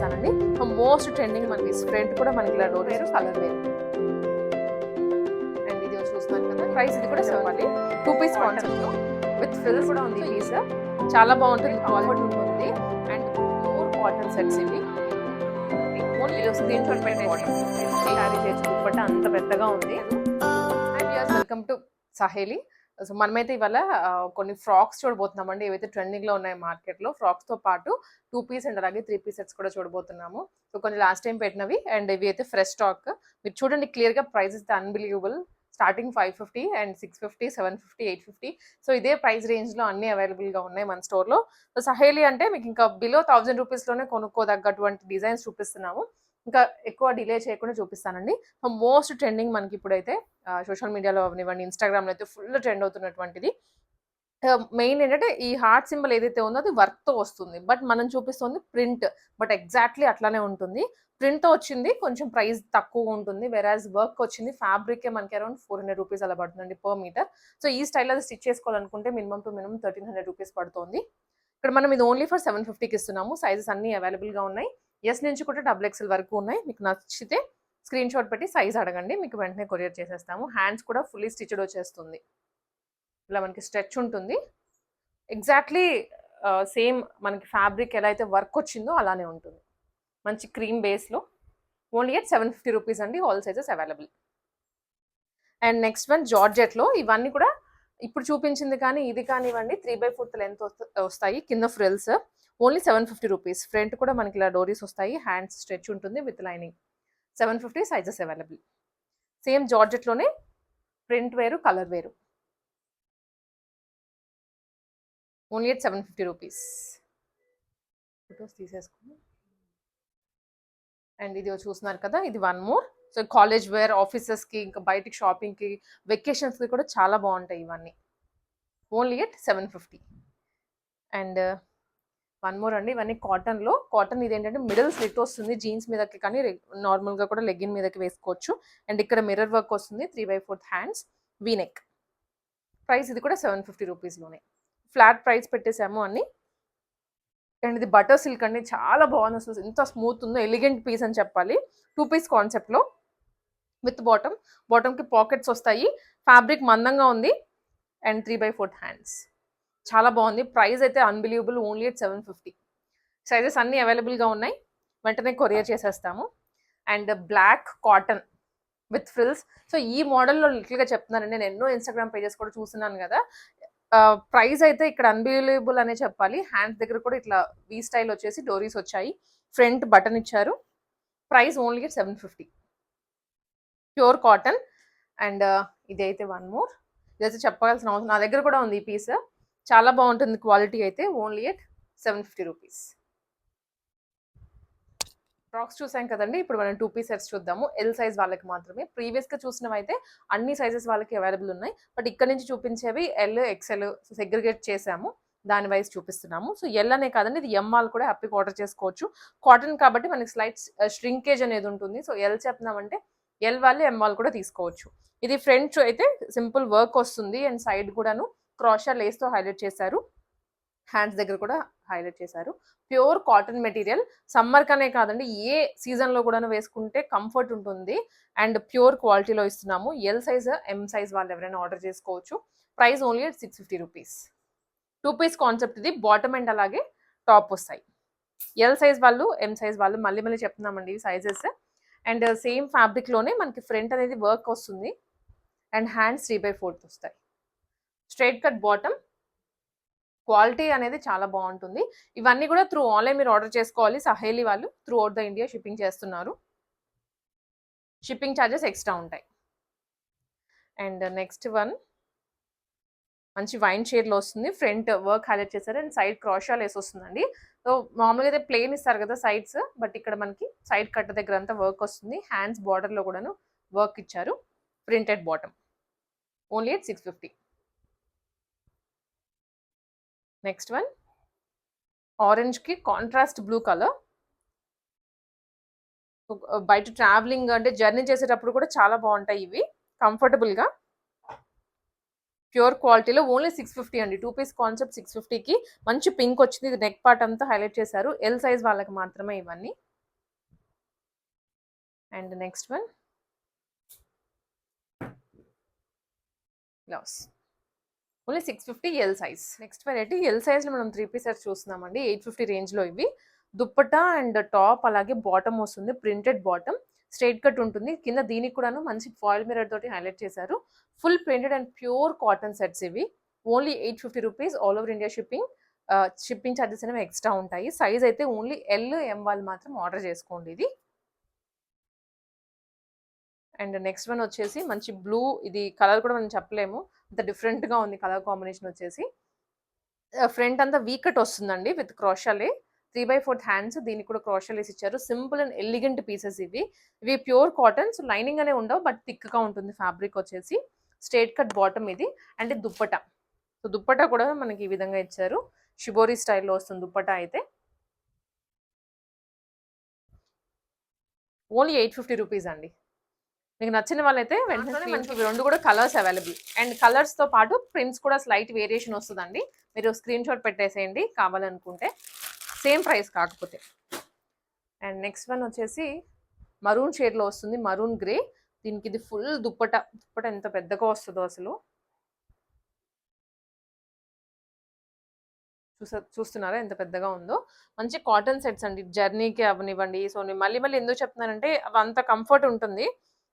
చూపిస్తానండి most trending మనకి front కూడా మనకి ఇలా డోర్ వేరు కలర్ వేరు అండ్ ఇది చూస్తున్నాను కదా ప్రైస్ ఇది కూడా చెప్పాలి two piece concept with fill కూడా ఉంది పీస్ చాలా బాగుంటుంది క్వాలిటీ ఉంటుంది. అండ్ ప్యూర్ కాటన్ సెట్స్ ఇవి. ఓన్లీ స్క్రీన్ షాట్ పెట్టేసి క్యారీ అంత పెద్దగా ఉంది. And yes welcome to Saheli so మనమైతే ఇవాళ కొన్ని ఫ్రాక్స్ చూడబోతున్నామండి. ఏవైతే ట్రెండింగ్లో ఉన్నాయి మార్కెట్లో ఫ్రాక్స్తో పాటు టూ పీస్ అండ్ అలాగే త్రీ పీస్ సెట్స్ కూడా చూడబోతున్నాము. సో కొన్ని లాస్ట్ టైం పెట్టినవి అండ్ ఇవి అయితే ఫ్రెష్ స్టాక్. మీరు చూడండి క్లియర్గా price prices unbelievable. Starting five fifty and six fifty seven fifty eight fifty. So ఇదే ప్రైస్ రేంజ్లో అన్నీ అన్ని ఉన్నాయి మన స్టోర్లో. సో సహేలి అంటే మీకు ఇంకా బిలో థౌసండ్ రూపీస్లోనే కొనుక్కోదగ్గటువంటి డిజైన్స్ చూపిస్తున్నాము. ఇంకా ఎక్కువ డిలే చేయకుండా చూపిస్తానండి. మోస్ట్ ట్రెండింగ్ మనకి ఇప్పుడైతే సోషల్ మీడియాలో అవనివ్వండి ఇన్స్టాగ్రామ్లో అయితే ఫుల్ ట్రెండ్ అవుతున్నటువంటిది. మెయిన్ ఏంటంటే ఈ హార్ట్ సింబల్ ఏదైతే ఉందో అది వర్క్తో వస్తుంది. బట్ మనం చూపిస్తుంది ప్రింట్ బట్ ఎగ్జాక్ట్లీ అట్లానే ఉంటుంది. ప్రింట్తో వచ్చింది కొంచెం ప్రైస్ తక్కువ ఉంటుంది. వెరాజ్ వర్క్ వచ్చింది ఫ్యాబ్రిక్కే మనకి అరౌండ్ ఫోర్ హండ్రెడ్ రూపీస్ అలా పడుతుందండి పర్ మీటర్ సో ఈ స్టైల్ అది స్టిచ్ చేసుకోవాలనుకుంటే minimum to minimum thirteen hundred rupees పడుతుంది. ఇక్కడ మనం ఇది ఓన్లీ ఫర్ సెవెన్ ఫిఫ్టీకి ఇస్తున్నాము. సైజెస్ అన్నీ అవైలబుల్గా ఉన్నాయి. ఎస్ నుంచి కూడా డబుల్ ఎక్స్ఎల్ వరకు ఉన్నాయి. మీకు నచ్చితే స్క్రీన్ షాట్ పెట్టి సైజ్ అడగండి. మీకు వెంటనే కొరియర్ చేసేస్తాము. హ్యాండ్స్ కూడా ఫుల్లీ స్టిచ్డ్ వచ్చేస్తుంది. ఇలా మనకి స్ట్రెచ్ ఉంటుంది. ఎగ్జాక్ట్లీ సేమ్ మనకి ఫ్యాబ్రిక్ ఎలా అయితే వర్క్ వచ్చిందో అలానే ఉంటుంది. మంచి క్రీమ్ బేస్లో only at seven fifty rupees అండి. All sizes available and next one జార్జెట్లో ఇవన్నీ కూడా ఇప్పుడు చూపించింది కానీ ఇది కానివ్వండి త్రీ బై ఫోర్త్ లెంత్ వస్తాయి. కింద frills only seven fifty rupees. Front కూడా మనకి ఇలా డోరీస్ వస్తాయి. హ్యాండ్స్ స్ట్రెచ్ ఉంటుంది with lining. Seven fifty sizes available. Same జార్జెట్లోనే print వేరు కలర్ వేరు. Only at seven fifty rupees. Photos తీసేసుకుని అండ్ ఇది చూస్తున్నారు కదా ఇది one more. So college wear ఆఫీసెస్కి ఇంకా బయటికి షాపింగ్కి వెకేషన్స్కి కూడా చాలా బాగుంటాయి ఇవన్నీ. Only at seven fifty. And one more అండి. ఇవన్నీ కాటన్లో. కాటన్ ఇది ఏంటంటే మిడిల్ స్లిట్ వస్తుంది జీన్స్ మీదకి కానీ నార్మల్గా కూడా లెగ్గిన్ మీదకి వేసుకోవచ్చు. అండ్ ఇక్కడ మిర్రర్ వర్క్ వస్తుంది three by fourth hands V neck price ఇది కూడా సెవెన్ ఫిఫ్టీ రూపీస్లోనే. ఫ్లాట్ ప్రైస్ పెట్టేసాము అన్ని. అండ్ ఇది బటర్ సిల్క్ అండి. చాలా బాగుంది అసలు. ఎంత స్మూత్ ఉందో ఎలిగెంట్ పీస్ అని చెప్పాలి. టూ పీస్ కాన్సెప్ట్లో. With bottom. బాటమ్కి పాకెట్స్ వస్తాయి. ఫ్యాబ్రిక్ మందంగా ఉంది. And three by fourth hands. చాలా బాగుంది. ప్రైస్ అయితే unbelievable only at seven fifty. Sizes అన్నీ అవైలబుల్గా ఉన్నాయి. వెంటనే కొరియర్ చేసేస్తాము. And black cotton with frills. So ఈ మోడల్లో లిటిల్గా చెప్తున్నానండి. నేను ఎన్నో ఇన్స్టాగ్రామ్ పేజెస్ కూడా చూస్తున్నాను కదా. ప్రైస్ అయితే ఇక్కడ అన్బిలీవబుల్ అనే చెప్పాలి. హ్యాండ్స్ దగ్గర కూడా ఇట్లా వీ స్టైల్ వచ్చేసి డోరీస్ వచ్చాయి. ఫ్రంట్ బటన్ ఇచ్చారు. Price only seven fifty. Pure cotton. And ఇదైతే వన్ మోర్. ఇదైతే చెప్పాల్సిన అవసరం నా దగ్గర కూడా ఉంది ఈ పీస్. చాలా బాగుంటుంది క్వాలిటీ అయితే only at seven fifty rupees. Frocks చూసాం కదండి ఇప్పుడు మనం టూ పీస్ సెట్స్ చూద్దాము. ఎల్ సైజ్ వాళ్ళకి మాత్రమే. ప్రీవియస్గా చూసినవి అయితే అన్ని సైజెస్ వాళ్ళకి అవైలబుల్ ఉన్నాయి. బట్ ఇక్కడ నుంచి చూపించేవి ఎల్ ఎక్సెల్ సెగ్రిగేట్ చేసాము. దాని వైజ్ చూపిస్తున్నాము. సో ఎల్ అనే కాదండి ఇది ఎం వాళ్ళు కూడా హ్యాపీగా ఆర్డర్ చేసుకోవచ్చు. కాటన్ కాబట్టి మనకి స్లైట్ ష్రింకేజ్ uh, అనేది ఉంటుంది. సో ఎల్ చెప్తున్నామంటే ఎల్ వాళ్ళు ఎం వాళ్ళు కూడా తీసుకోవచ్చు. ఇది ఫ్రంట్ అయితే సింపుల్ వర్క్ వస్తుంది. అండ్ సైడ్ కూడాను క్రాషర్ లేస్తో హైలైట్ చేశారు. హ్యాండ్స్ దగ్గర కూడా హైలైట్ చేశారు. Pure cotton material. సమ్మర్ కనే కాదండి ఏ సీజన్లో కూడా వేసుకుంటే కంఫర్ట్ ఉంటుంది. అండ్ ప్యూర్ క్వాలిటీలో ఇస్తున్నాము. ఎల్ సైజ్ ఎం సైజ్ వాళ్ళు ఎవరైనా ఆర్డర్ చేసుకోవచ్చు. Price only six fifty rupees two piece concept ఇది. బాటమ్ అండ్ అలాగే టాప్ వస్తాయి. ఎల్ సైజ్ వాళ్ళు ఎం సైజ్ వాళ్ళు మళ్ళీ మళ్ళీ చెప్తున్నామండి సైజెస్ అండ్ సేమ్ ఫ్యాబ్రిక్లోనే మనకి ఫ్రంట్ అనేది వర్క్ వస్తుంది. And hands three by fourth వస్తాయి. Straight cut bottom. క్వాలిటీ అనేది చాలా బాగుంటుంది. ఇవన్నీ కూడా త్రూ ఆన్లైన్ మీరు ఆర్డర్ చేసుకోవాలి. సహేలి వాళ్ళు throughout the India shipping చేస్తున్నారు. షిప్పింగ్ ఛార్జెస్ ఎక్స్ట్రా ఉంటాయి. And next one. మంచి వైన్ షేర్లో వస్తుంది. ఫ్రంట్ వర్క్ హైలైట్ చేశారు. అండ్ సైడ్ క్రాషాలు వేసి వస్తుందండి. సో మామూలుగా అయితే ప్లేన్ ఇస్తారు కదా సైడ్స్ బట్ ఇక్కడ మనకి సైడ్ కట్ దగ్గర అంతా వర్క్ వస్తుంది. హ్యాండ్స్ బార్డర్లో కూడాను వర్క్ ఇచ్చారు. Printed bottom. Only at six fifty. Next one ఆరెంజ్కి contrast blue colour బయట ట్రావెలింగ్ అంటే జర్నీ చేసేటప్పుడు కూడా చాలా బాగుంటాయి ఇవి. కంఫర్టబుల్గా ప్యూర్ క్వాలిటీలో ఓన్లీ సిక్స్ ఫిఫ్టీ అండి. టూ పీస్ కాన్సెప్ట్ సిక్స్ ఫిఫ్టీకి మంచి పింక్ వచ్చింది. ఇది నెక్ పార్ట్ అంతా హైలైట్ చేశారు. ఎల్ సైజ్ వాళ్ళకి మాత్రమే ఇవన్నీ. And next one blouse only six fifty L size next variety L సైజ్లో మనం త్రీ పీసెస్ చూస్తున్నామండి. ఎయిట్ ఫిఫ్టీ రేంజ్లో ఇవి. దుప్పటా అండ్ టాప్ అలాగే బాటమ్ వస్తుంది. ప్రింటెడ్ బాటమ్ స్ట్రైట్ కట్ ఉంటుంది. కింద దీనికి కూడాను మంచి ఫాయిల్ మిరర్ తోటి హైలైట్ చేశారు. Full printed and pure cotton sets ఇవి. Only eight fifty rupees all over India shipping shipping charges అనేవి ఎక్స్ట్రా ఉంటాయి. సైజ్ అయితే ఓన్లీ ఎల్ ఎం వాళ్ళు మాత్రం ఆర్డర్ చేసుకోండి ఇది. అండ్ నెక్స్ట్ వన్ వచ్చేసి మంచి బ్లూ ఇది కలర్ కూడా మనం చెప్పలేము. అంత డిఫరెంట్గా ఉంది కలర్ కాంబినేషన్ వచ్చేసి. ఫ్రంట్ అంతా వీకట్ వస్తుందండి with crochet lace three by fourth hands దీనికి కూడా క్రోషాలేస్ ఇచ్చారు. సింపుల్ అండ్ ఎలిగెంట్ పీసెస్ ఇవి. ఇవి ప్యూర్ కాటన్ సో లైనింగ్ అనే ఉండవు బట్ థిక్గా ఉంటుంది ఫ్యాబ్రిక్ వచ్చేసి. స్ట్రేట్ కట్ బాటమ్ ఇది. అండ్ దుప్పట. సో దుప్పట కూడా మనకి ఈ విధంగా ఇచ్చారు. షిబోరి స్టైల్లో వస్తుంది దుప్పట అయితే. ఓన్లీ ఎయిట్ ఫిఫ్టీ రూపీస్ అండి. మీకు నచ్చిన వాళ్ళైతే వెంటనే మనకి రెండు కూడా కలర్స్ అవైలబుల్ అండ్ కలర్స్తో పాటు ప్రింట్స్ కూడా స్లైట్ వేరియేషన్ వస్తుందండి. మీరు స్క్రీన్ షాట్ పెట్టేసేయండి కావాలనుకుంటే. సేమ్ ప్రైస్ కాకపోతే. అండ్ నెక్స్ట్ వన్ వచ్చేసి మరూన్ షేడ్లో వస్తుంది మరూన్ గ్రే దీనికి ఇది ఫుల్ దుప్పట. దుప్పట ఎంత పెద్దగా వస్తుందో అసలు. చూస చూస్తున్నారా ఎంత పెద్దగా ఉందో? మంచి కాటన్ సెట్స్ అండి. జర్నీకి అవనివ్వండి. సో నేను మళ్ళీ మళ్ళీ ఎందుకు చెప్తున్నానంటే అవి అంత కంఫర్ట్ ఉంటుంది.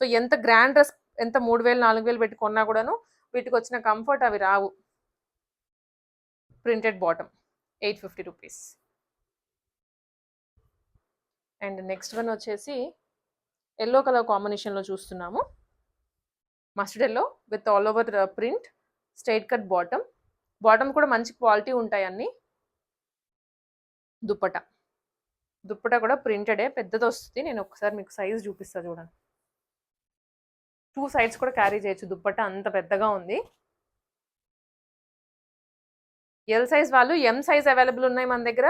సో ఎంత గ్రాండ్ డ్రెస్ ఎంత మూడు వేలు నాలుగు వేలు పెట్టి కొన్నా కూడాను వీటికి వచ్చిన కంఫర్ట్ అవి రావు. Printed bottom eight fifty rupees and next one వచ్చేసి ఎల్లో కలర్ కాంబినేషన్లో చూస్తున్నాము. Mustard yellow with all over print straight cut bottom bottom కూడా మంచి క్వాలిటీ ఉంటాయి అన్ని. దుప్పట. దుప్పట కూడా ప్రింటెడే పెద్దది వస్తుంది నేను ఒకసారి మీకు సైజ్ చూపిస్తాను చూడండి. టూ సైడ్స్ కూడా క్యారీ చేయొచ్చు. దుప్పట్ట అంత పెద్దగా ఉంది. ఎల్ సైజ్ వాళ్ళు ఎం సైజ్ అవైలబుల్ ఉన్నాయి మన దగ్గర.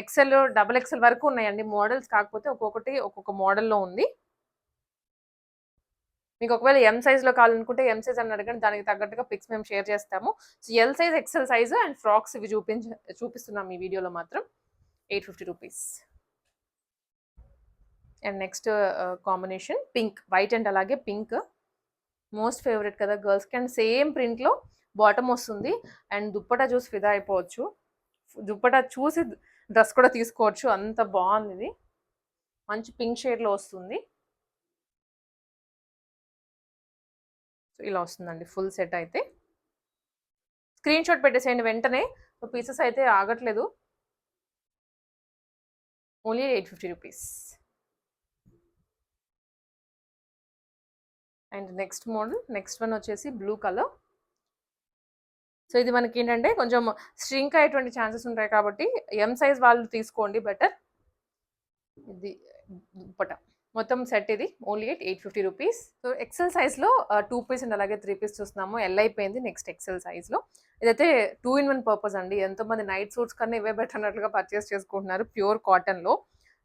ఎక్సెల్ డబుల్ ఎక్సెల్ వరకు ఉన్నాయండి. మోడల్స్ కాకపోతే ఒక్కొక్కటి ఒక్కొక్క మోడల్లో ఉంది. మీకు ఒకవేళ ఎం సైజ్లో కావాలనుకుంటే ఎం సైజ్ అని అడగండి. దానికి తగ్గట్టుగా పిక్స్ మేము షేర్ చేస్తాము. So L size XL size and frocks ఇవి చూపించ చూపిస్తున్నాం ఈ వీడియోలో మాత్రం. Eight fifty rupees and next combination pink white and అలాగే పింక్. మోస్ట్ ఫేవరెట్ కదా గర్ల్స్కి. అండ్ సేమ్ ప్రింట్లో బాటమ్ వస్తుంది. అండ్ దుప్పటా చూసి ఫిదా అయిపోవచ్చు. దుప్పటా చూసి డ్రెస్ కూడా తీసుకోవచ్చు. అంత బాగుంది ఇది. మంచి పింక్ షేడ్లో వస్తుంది. సో ఇలా వస్తుందండి. ఫుల్ సెట్ అయితే. స్క్రీన్ షాట్ పెట్టేసేయండి వెంటనే. పీసెస్ అయితే ఆగట్లేదు. Only eight fifty rupees. And next model next one వచ్చేసి బ్లూ కలర్. సో ఇది మనకి ఏంటంటే కొంచెం స్ట్రింక్ అయ్యేటువంటి ఛాన్సెస్ ఉంటాయి కాబట్టి ఎం సైజ్ వాళ్ళు తీసుకోండి బెటర్ ఇది దుప్పట. మొత్తం సెట్ ఇది. Only eight eight fifty rupees so XL సైజ్లో టూ పీస్ అండ్ అలాగే త్రీ పీస్ చూస్తున్నాము. ఎల్ అయిపోయింది నెక్స్ట్ ఎక్సెల్ సైజ్లో ఇదైతే టూ ఇన్ వన్ పర్పస్ అండి. ఎంతోమంది నైట్ సూట్స్ కన్నా ఇవే బెటర్ అన్నట్లుగా పర్చేస్ చేసుకుంటున్నారు ప్యూర్ కాటన్లో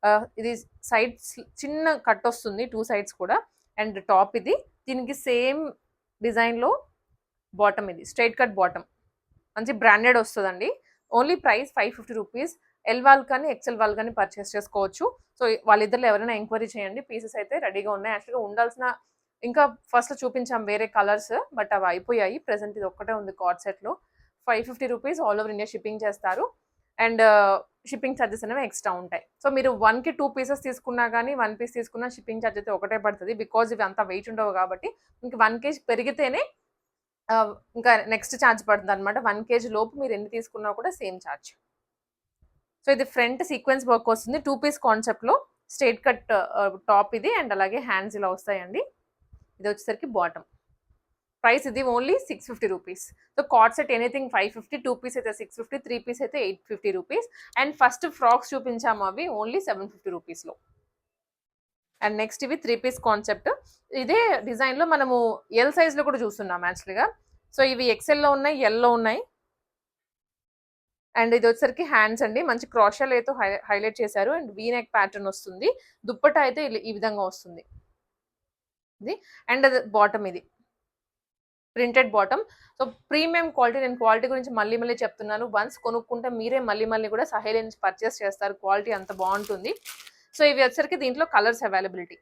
uh, ఇది సైడ్స్ చిన్న కట్ వస్తుంది టూ సైడ్స్ కూడా. అండ్ టాప్ ఇది దీనికి సేమ్ డిజైన్లో బాటమ్ ఇది స్ట్రైట్ కట్ బాటమ్. మంచి బ్రాండెడ్ వస్తుందండి. Only price five fifty rupees. L wall కానీ ఎక్సెల్ వాల్ కానీ పర్చేస్ చేసుకోవచ్చు. సో వాళ్ళిద్దరు ఎవరైనా ఎంక్వైరీ చేయండి. పీసెస్ అయితే రెడీగా ఉన్నాయి. యాక్చువల్గా ఉండాల్సిన ఇంకా ఫస్ట్ చూపించాం వేరే కలర్స్ బట్ అవి అయిపోయాయి. ప్రెసెంట్ ఇది ఒక్కటే ఉంది కార్డ్ సెట్లో. Five fifty rupees all over India shipping చేస్తారు. అండ్ షిప్పింగ్ ఛార్జెస్ అనేవి ఎక్స్ట్రా ఉంటాయి. సో మీరు వన్కి టూ పీసెస్ తీసుకున్నా కానీ వన్ పీస్ తీసుకున్నా షిప్పింగ్ ఛార్జ్ అయితే ఒకటే పడుతుంది. బికాజ్ ఇవి అంత వెయిట్ ఉండవు కాబట్టి ఇంక వన్ కేజీ పెరిగితేనే ఇంకా నెక్స్ట్ ఛార్జ్ పడుతుంది అనమాట వన్ కేజీ లోపు మీరు ఎన్ని తీసుకున్నా కూడా సేమ్ ఛార్జ్ సో ఇది ఫ్రంట్ సీక్వెన్స్ వర్క్ వస్తుంది. టూ పీస్ కాన్సెప్ట్లో స్ట్రేట్ కట్ టాప్ ఇది అండ్ అలాగే హ్యాండ్స్ ఇలా వస్తాయండి. ఇది వచ్చేసరికి బాటమ్. ప్రైస్ ఇది only six fifty rupees. So card set anything five fifty two piece అయితే సిక్స్ ఫిఫ్టీ త్రీ పీస్ అయితే eight fifty rupees. And first frocks చూపించాము అవి ఓన్లీ సెవెన్ ఫిఫ్టీ రూపీస్లో అండ్ నెక్స్ట్ ఇవి త్రీ పీస్ కాన్సెప్ట్. ఇదే డిజైన్లో మనము ఎల్ సైజ్లో కూడా చూస్తున్నాం యాక్చువల్గా సో ఇవి ఎక్సెల్లో ఉన్నాయి ఎల్లో ఉన్నాయి. అండ్ ఇది వచ్చేసరికి హ్యాండ్స్ అండి. మంచి క్రాషల్ అయితే హైలైట్ చేశారు. అండ్ వీ నెక్ ప్యాటర్న్ వస్తుంది. దుప్పట అయితే ఈ విధంగా వస్తుంది. ఇది అండ్ బాటమ్ ఇది. Printed bottom. So premium quality నేను క్వాలిటీ గురించి మళ్ళీ మళ్ళీ చెప్తున్నాను. వన్స్ కొనుక్కుంటే మీరే మళ్ళీ మళ్ళీ కూడా సహేలి నుంచి పర్చేస్ చేస్తారు. క్వాలిటీ అంత బాగుంటుంది. సో ఇవి వచ్చరికి దీంట్లో colours availability.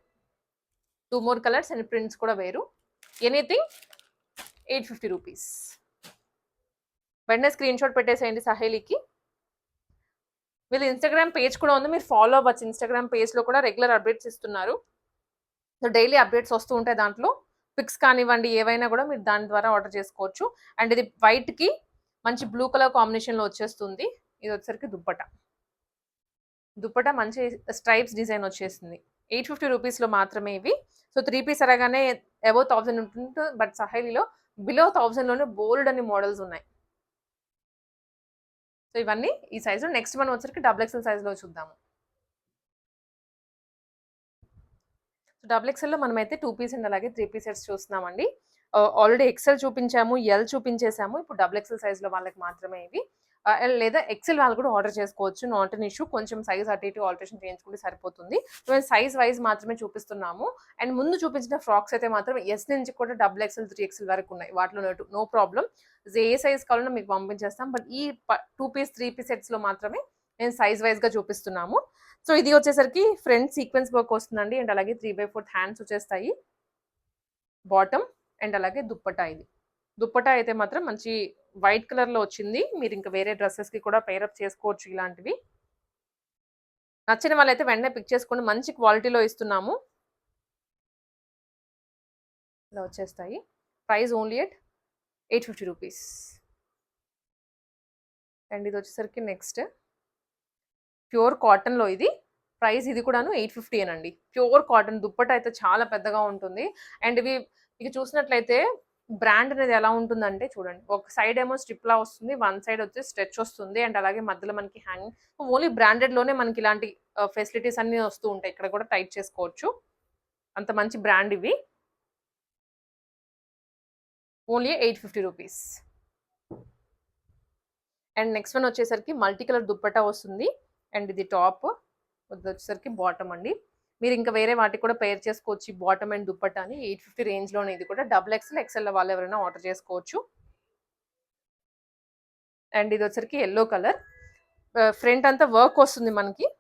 Two more colours and prints కూడా వేరు. Anything eight fifty rupees. వెంటనే స్క్రీన్ షాట్ పెట్టేసేయండి సహేలికి. వీళ్ళ ఇన్స్టాగ్రామ్ పేజ్ కూడా ఉంది. మీరు ఫాలో అవ్వచ్చు. ఇన్స్టాగ్రామ్ పేజ్లో కూడా రెగ్యులర్ అప్డేట్స్ ఇస్తున్నారు. సో డైలీ అప్డేట్స్ వస్తూ ఉంటాయి దాంట్లో. పిక్స్ కానివ్వండి ఏవైనా కూడా మీరు దాని ద్వారా ఆర్డర్ చేసుకోవచ్చు. అండ్ ఇది వైట్కి మంచి బ్లూ కలర్ కాంబినేషన్లో వచ్చేస్తుంది. ఇది వచ్చేసరికి దుప్పట. దుప్పట మంచి స్ట్రైప్స్ డిజైన్ వచ్చేసింది. ఎయిట్ ఫిఫ్టీ రూపీస్లో మాత్రమే ఇవి. సో త్రీ పీస్ అనగానే అబౌవ్ థౌజండ్ ఉంటుంది. బట్ సహైలీలో బిలో థౌజండ్లోనే బోల్డ్ అని మోడల్స్ ఉన్నాయి. సో ఇవన్నీ ఈ సైజులో. నెక్స్ట్ మనం వచ్చరికి డబుల్ ఎక్స్ఎల్ సైజులో చూద్దాము. డబుల్ ఎక్సెల్లో మనమైతే టూ పీస్ అండ్ అలాగే త్రీ పీస్ సెట్స్ చూస్తున్నామండి. ఆల్రెడీ ఎక్సెల్ చూపించాము ఎల్ చూపించేసాము ఇప్పుడు డబుల్ ఎక్సెల్ సైజులో వాళ్ళకి మాత్రమే ఇవి. లేదా ఎక్సెల్ వాళ్ళు కూడా ఆర్డర్ చేసుకోవచ్చు నాట్ అన్ ఇష్యూ కొంచెం సైజ్ అటు ఇటు ఆల్టరేషన్ చేయించుకుంటే సరిపోతుంది. మేము సైజ్ వైజ్ మాత్రమే చూపిస్తున్నాము. అండ్ ముందు చూపించిన ఫ్రాక్స్ అయితే మాత్రం ఎస్ నుంచి కూడా డబుల్ ఎక్సెల్ త్రీ ఎక్సెల్ వరకు ఉన్నాయి. వాటిలో నో ప్రాబ్లం. ఏ సైజ్ కావాలన్నా మీకు పంపించేస్తాం. బట్ ఈ టూ పీస్ త్రీ పీస్ సెట్స్లో మాత్రమే నేను సైజ్ వైజ్గా చూపిస్తున్నాము. సో ఇది వచ్చేసరికి ఫ్రంట్ సీక్వెన్స్ వర్క్ వస్తుందండి. అండ్ అలాగే త్రీ బై ఫోర్త్ హ్యాండ్స్ వచ్చేస్తాయి. బాటమ్ అండ్ అలాగే దుప్పటా ఇది. దుప్పటా అయితే మాత్రం మంచి వైట్ కలర్లో వచ్చింది. మీరు ఇంకా వేరే డ్రెస్సెస్కి కూడా పేరప్ చేసుకోవచ్చు ఇలాంటివి. నచ్చిన వాళ్ళైతే వెంటనే పిక్ చేసుకోండి. మంచి క్వాలిటీలో ఇస్తున్నాము. ఇలా వచ్చేస్తాయి. Price only at eight fifty rupees and ఇది వచ్చేసరికి నెక్స్ట్ ప్యూర్ కాటన్లో ఇది. ప్రైస్ ఇది కూడాను ఎయిట్ ఫిఫ్టీ అనండి ప్యూర్ కాటన్ దుప్పట అయితే చాలా పెద్దగా ఉంటుంది. అండ్ ఇవి ఇక చూసినట్లయితే బ్రాండ్ అనేది ఎలా ఉంటుందంటే చూడండి. ఒక సైడ్ ఏమో స్ట్రిప్లా వస్తుంది. వన్ సైడ్ వచ్చి స్ట్రెచ్ వస్తుంది. అండ్ అలాగే మధ్యలో మనకి హ్యాంగ్ ఓన్లీ బ్రాండెడ్లోనే మనకి ఇలాంటి ఫెసిలిటీస్ అన్నీ వస్తూ ఉంటాయి. ఇక్కడ కూడా టైట్ చేసుకోవచ్చు. అంత మంచి బ్రాండ్ ఇవి. Only eight fifty rupees. And next one వచ్చేసరికి మల్టీ కలర్ దుప్పటా వస్తుంది. అండ్ ఇది టాప్. వచ్చేసరికి బాటమ్ అండి. మీరు ఇంకా వేరే వాటికి కూడా పేర్ చేసుకోవచ్చు. బాటమ్ అండ్ దుప్పట్ అని ఎయిట్ ఫిఫ్టీ రేంజ్లోనే ఇది కూడా. డబుల్ ఎక్స్ఎల్ ఎక్స్ఎల్ వాళ్ళు ఎవరైనా ఆర్డర్ చేసుకోవచ్చు. అండ్ ఇది వచ్చరికి ఎల్లో కలర్ ఫ్రంట్ అంతా వర్క్ వస్తుంది మనకి.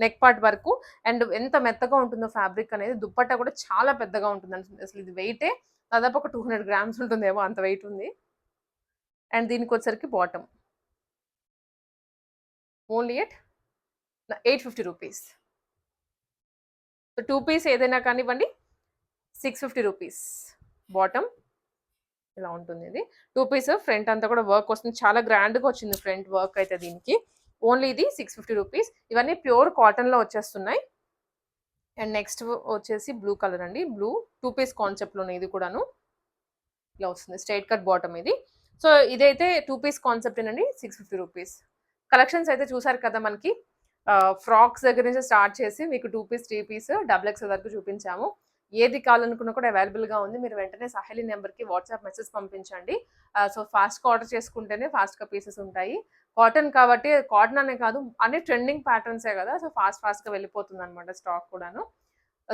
నెక్ పార్ట్ వరకు. అండ్ ఎంత మెత్తగా ఉంటుందో ఫ్యాబ్రిక్ అనేది. దుప్పట్టా కూడా చాలా పెద్దగా ఉంటుంది. అసలు- అసలు ఇది వెయిటే దాదాపు ఒక టూ హండ్రెడ్ గ్రామ్స్ ఉంటుందేమో అంత వెయిట్ ఉంది. అండ్ దీనికి వచ్చరికి bottom only at eight fifty rupees. Two piece ఏదైనా కానివ్వండి సిక్స్ ఫిఫ్టీ రూపీస్. బాటమ్ ఇలా ఉంటుంది ఇది. టూ పీస్ ఫ్రంట్ అంతా కూడా వర్క్ వస్తుంది. చాలా గ్రాండ్గా వచ్చింది ఫ్రంట్ వర్క్ అయితే దీనికి. ఓన్లీ ఇది సిక్స్ ఫిఫ్టీ రూపీస్. ఇవన్నీ ప్యూర్ కాటన్లో వచ్చేస్తున్నాయి. అండ్ నెక్స్ట్ వచ్చేసి బ్లూ కలర్ అండి. బ్లూ టూ పీస్ కాన్సెప్ట్లోనే ఇది కూడాను. ఇలా వస్తుంది. స్ట్రైట్ కట్ బాటమ్ ఇది. సో ఇదైతే టూ పీస్ కాన్సెప్ట్ అండి సిక్స్ ఫిఫ్టీ రూపీస్. కలెక్షన్స్ అయితే చూసారు కదా మనకి. ఫ్రాక్స్ దగ్గర నుంచి స్టార్ట్ చేసి మీకు two piece three piece double X వరకు చూపించాము. ఏది కావాలనుకున్నా కూడా అవైలబుల్గా ఉంది. మీరు వెంటనే సహేలి నెంబర్కి వాట్సాప్ మెసేజ్ పంపించండి. సో ఫాస్ట్గా ఆర్డర్ చేసుకుంటేనే ఫాస్ట్గా పీసెస్ ఉంటాయి. కాటన్ కాబట్టి కాటన్ అనే కాదు అన్ని ట్రెండింగ్ ప్యాటర్న్సే కదా సో ఫాస్ట్ ఫాస్ట్గా వెళ్ళిపోతుంది అనమాట స్టాక్ కూడాను.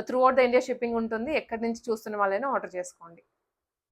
Throughout the India shipping ఉంటుంది. ఎక్కడి నుంచి చూస్తున్న వాళ్ళైనా ఆర్డర్ చేసుకోండి.